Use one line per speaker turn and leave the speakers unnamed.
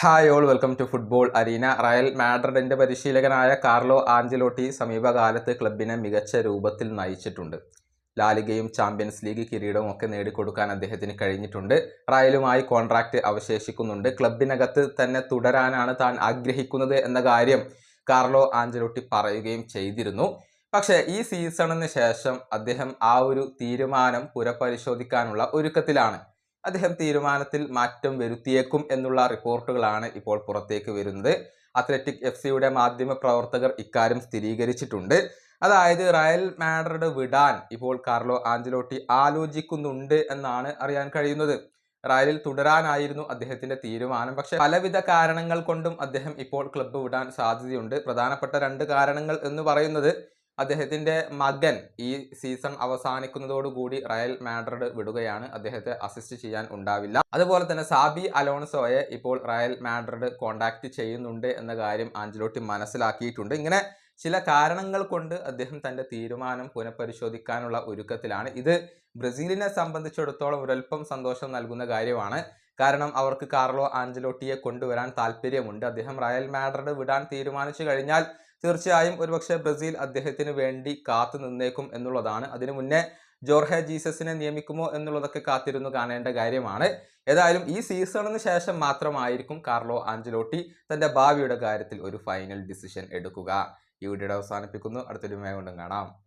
Hi all welcome to football arena Real മാഡ്രിഡിന്റെ പരിശീലകനായ Carlo Ancelotti സമീപകാലത്ത് ക്ലബിനെ മികച്ച രൂപത്തിൽ നയിച്ചിട്ടുണ്ട്. ലാലിഗയും ചാമ്പ്യൻസ് ലീഗ് കിരീടവും ഒക്കെ നേടിക്കൊടുക്കാൻ അദ്ദേഹത്തിന് കഴിഞ്ഞിട്ടുണ്ട്. റയലുമായി കോൺട്രാക്റ്റ് അവശേഷിക്കുന്നുണ്ട്. ക്ലബിനകത്ത് തന്നെ തുടരാനാണ് താൻ ആഗ്രഹിക്കുന്നത് എന്ന കാര്യം കാർലോ ആഞ്ചലോട്ടി പറയുകയും ചെയ്തിരുന്നു. പക്ഷേ ഈ സീസണിന് ശേഷം അദ്ദേഹം ആ ഒരു തീരുമാനം പുനഃപരിശോധിക്കാനുള്ള ഒരുക്കത്തിലാണ് അദ്ദേഹം തീരുമാനത്തിൽ മാറ്റം വരുത്തിയേക്കും എന്നുള്ള റിപ്പോർട്ടുകളാണ് ഇപ്പോൾ പുറത്തേക്ക് വരുന്നത്. അത്ലറ്റിക് എഫ് സിയുടെ മാധ്യമ പ്രവർത്തകർ ഇക്കാര്യം സ്ഥിരീകരിച്ചിട്ടുണ്ട്. അതായത് റയൽ മാഡ്രിഡ് വിടാൻ ഇപ്പോൾ കാർലോ ആഞ്ചലോട്ടി ആലോചിക്കുന്നുണ്ട് എന്നാണ് അറിയാൻ കഴിയുന്നത്. റയലിൽ തുടരാനായിരുന്നു അദ്ദേഹത്തിന്റെ തീരുമാനം. പക്ഷെ പലവിധ കാരണങ്ങൾ കൊണ്ടും അദ്ദേഹം ഇപ്പോൾ ക്ലബ്ബ് വിടാൻ സാധ്യതയുണ്ട്. പ്രധാനപ്പെട്ട രണ്ട് കാരണങ്ങൾ എന്ന് പറയുന്നത് അദ്ദേഹത്തിന്റെ മകൻ ഈ സീസൺ അവസാനിക്കുന്നതോടുകൂടി റയൽ മാഡ്രിഡ് വിടുകയാണ്. അദ്ദേഹത്തെ അസിസ്റ്റ് ചെയ്യാൻ ഉണ്ടാവില്ല. അതുപോലെ തന്നെ സാബി അലോൺസോയെ ഇപ്പോൾ റയൽ മാഡ്രിഡ് കോണ്ടാക്ട് ചെയ്യുന്നുണ്ട് എന്ന കാര്യം ആഞ്ചലോട്ടി മനസ്സിലാക്കിയിട്ടുണ്ട്. ഇങ്ങനെ ചില കാരണങ്ങൾ കൊണ്ട് അദ്ദേഹം തന്റെ തീരുമാനം പുനഃപരിശോധിക്കാനുള്ള ഒരുക്കത്തിലാണ്. ഇത് ബ്രസീലിനെ സംബന്ധിച്ചിടത്തോളം ഒരൽപ്പം സന്തോഷം നൽകുന്ന കാര്യമാണ്. കാരണം അവർക്ക് കാർലോ ആഞ്ചലോട്ടിയെ കൊണ്ടുവരാൻ താല്പര്യമുണ്ട്. അദ്ദേഹം റയൽ മാഡ്രിഡ് വിടാൻ തീരുമാനിച്ചു കഴിഞ്ഞാൽ തീർച്ചയായും ഒരുപക്ഷെ ബ്രസീൽ അദ്ദേഹത്തിന് വേണ്ടി കാത്തു നിന്നേക്കും എന്നുള്ളതാണ്. അതിനു മുന്നേ ജോർഹെ ജീസസിനെ നിയമിക്കുമോ എന്നുള്ളതൊക്കെ കാത്തിരുന്നു കാണേണ്ട കാര്യമാണ്. ഏതായാലും ഈ സീസണിന് ശേഷം മാത്രമായിരിക്കും കാർലോ ആഞ്ചലോട്ടി തന്റെ ഭാവിയുടെ കാര്യത്തിൽ ഒരു ഫൈനൽ ഡിസിഷൻ എടുക്കുക. ഈ വീഡിയോ അവസാനിപ്പിക്കുന്നു. അടുത്തൊരു കൊണ്ടും കാണാം.